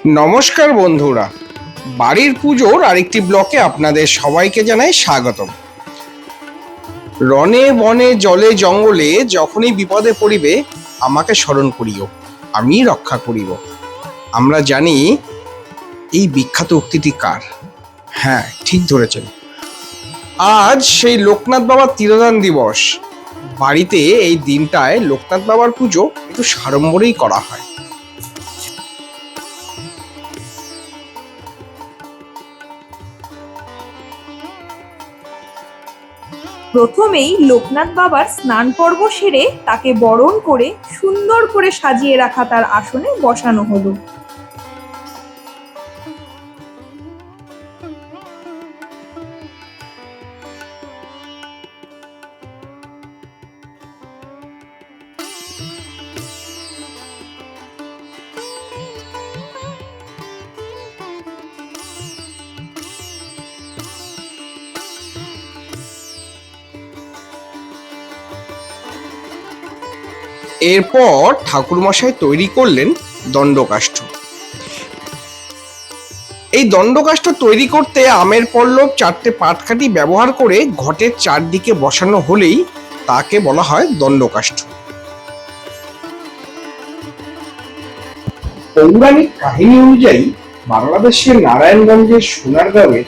নমস্কার বন্ধুরা। বাড়ির পুজোর আরেকটি ব্লকে আপনাদের সবাইকে জানাই স্বাগতম। রনে বনে জলে জঙ্গলে যখনই বিপদে পড়িবে, আমাকে স্মরণ করিও, আমি রক্ষা করিব। আমরা জানি এই বিখ্যাত উক্তিটি কার? হ্যাঁ ঠিক ধরেছেন। আজ সেই লোকনাথ বাবার তিরোধান দিবস। বাড়িতে এই দিনটায় লোকনাথ বাবার পুজো একটু সাড়ম্বরেই করা হয়। প্রথমেই লোকনাথ বাবার স্নান পর্ব সেরে তাকে বরণ করে সুন্দর করে সাজিয়ে রাখা তার আসনে বসানো হলো। এরপর ঠাকুরমশাই তৈরি করলেন দণ্ডকাষ্ঠ। এই দণ্ডকাষ্ঠ তৈরি করতে আমের পল্লব চারটে পাটকাঠি ব্যবহার করে ঘটের চারদিকে বসানো হলেই তাকে বলা হয় দণ্ডকাষ্ঠ। পৌরাণিক কাহিনী অনুযায়ী বাংলাদেশের নারায়ণগঞ্জের সোনারগাঁওয়ের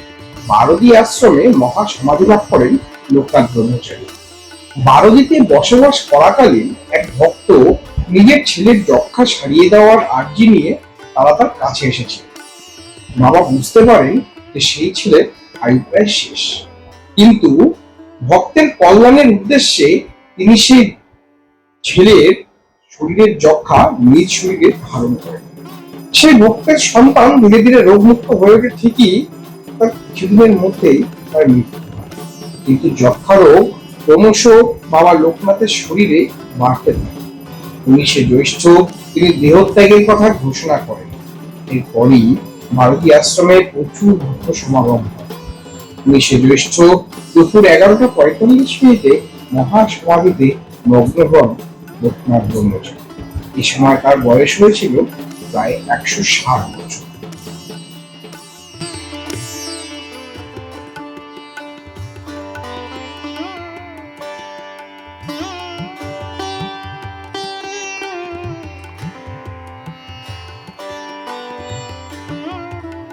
বারদী আশ্রমে মহা সমাধি লাভ করেন লোকনাথ ব্রহ্মচারী। বারদিতে বসবাস করাকালীন এক ভক্ত নিজের ছেলের যক্ষা সারিয়ে দেওয়ার আর্জি নিয়ে তারা তার কাছে এসেছে। বাবা বুঝতে পারেন যে সেই ছেলের আয়ু প্রায় শেষ। কিন্তু ভক্তের কল্যাণের উদ্দেশ্যে তিনি সেই ছেলের শরীরের যক্ষা নিজ শরীরে ধারণ করেন। সেই ভক্তের সন্তান ধীরে ধীরে রোগমুক্ত হয়ে ওঠে ঠিকই, তার কিছুদিনের মধ্যেই তার মৃত্যু কিন্তু যক্ষা রোগ ক্রমশ বাবা লোকনাথের শরীরে বাড়তে থাকে। উনিশে জ্যৈষ্ঠ তিনি দেহত্যাগের কথা ঘোষণা করেন। এরপরই ভারতী আশ্রমে প্রচুর ভক্ত সমাগম হয়। উনিশে জ্যৈষ্ঠ দুপুর এগারোটা পঁয়তাল্লিশ মিনিটে মহাসমাধিতে মগ্ন হন লোকনাথ ব্রহ্মচারী এ সময় তার বয়স হয়েছিল প্রায় একশো ষাট বছর।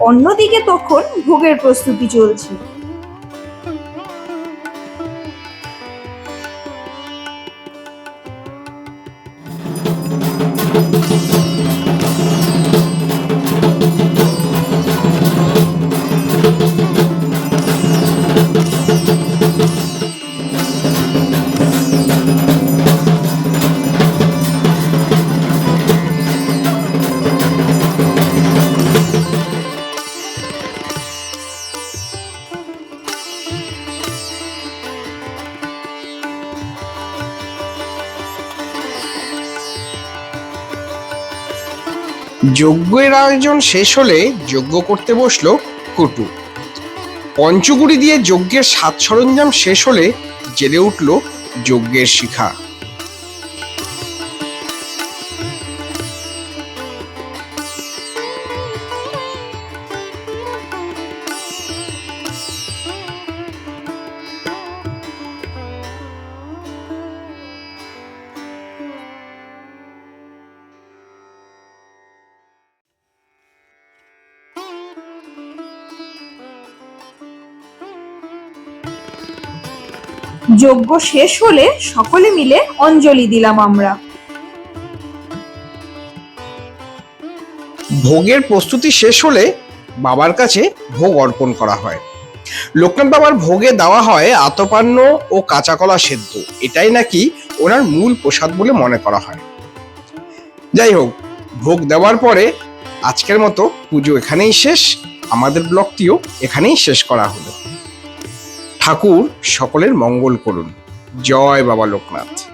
অন্যদিকে তখন ভোগের প্রস্তুতি চলছে। যজ্ঞের আয়োজন শেষ হলে যজ্ঞ করতে বসল কুটু। পঞ্চগুড়ি দিয়ে যজ্ঞের সাত সরঞ্জাম শেষ হলে জেলে উঠল যজ্ঞের শিখা। যজ্ঞ শেষ হলে সকলে মিলে অঞ্জলি দিলাম আমরা। ভোগের প্রস্তুতি শেষ হলে বাবার কাছে ভোগ অর্পণ করা হয়। লোকনাথ বাবার ভোগে দেওয়া হয় আতপান্ন ও কাঁচা কলা সেদ্ধ। এটাই নাকি ওনার মূল প্রসাদ বলে মনে করা হয়। যাই হোক, ভোগ দেওয়ার পরে আজকের মতো পুজো এখানেই শেষ। আমাদের ব্লগটিও এখানেই শেষ করা হলো। ঠাকুর সকলের মঙ্গল করুন। জয় বাবা লোকনাথ।